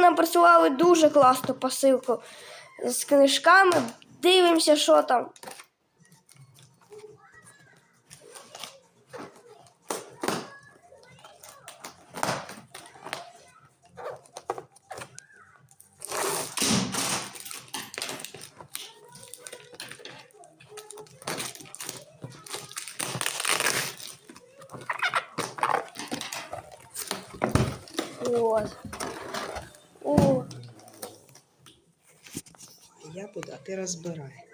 Нам присилали дуже класну посилку з книжками. Дивимося, що там. От. О, Я буду, а ти розбирай.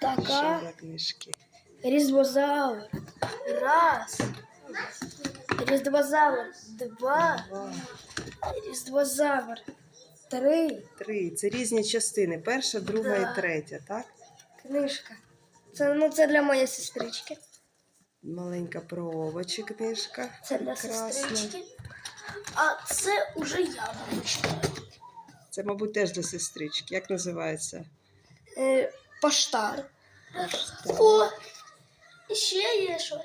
Така книжки? різдвозавр. Раз. Різдвозавр. Два. Два, Різдвозавр. Три. три. Це різні частини. Перша, друга Да. і третя, так? Книжка. Це, ну, це для моєї сестрички. Маленька про овочі книжка. Це для Прекрасна. сестрички. А це уже я буду читати. Це, мабуть, теж для сестрички. Як називається? Е, поштар. О! І ще є щось.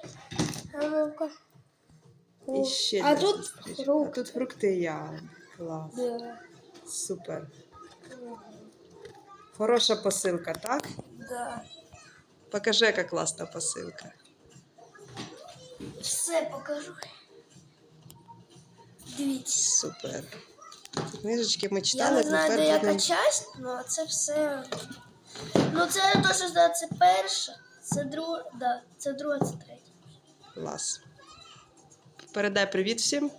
А ну-ка. І ще а для тут сестрички. А тут фрукти я. Клас. Да. Супер. Хороша посилка, так? Да. Покажи, яка класна посилка. Все покажу. Дивіться. Супер. Книжечки ми Я читали, не знаю, де яка часть, але це все. Ну, це то, що здається, це перша, це друга, да, це друга, це третя. Клас. Передай привіт всім.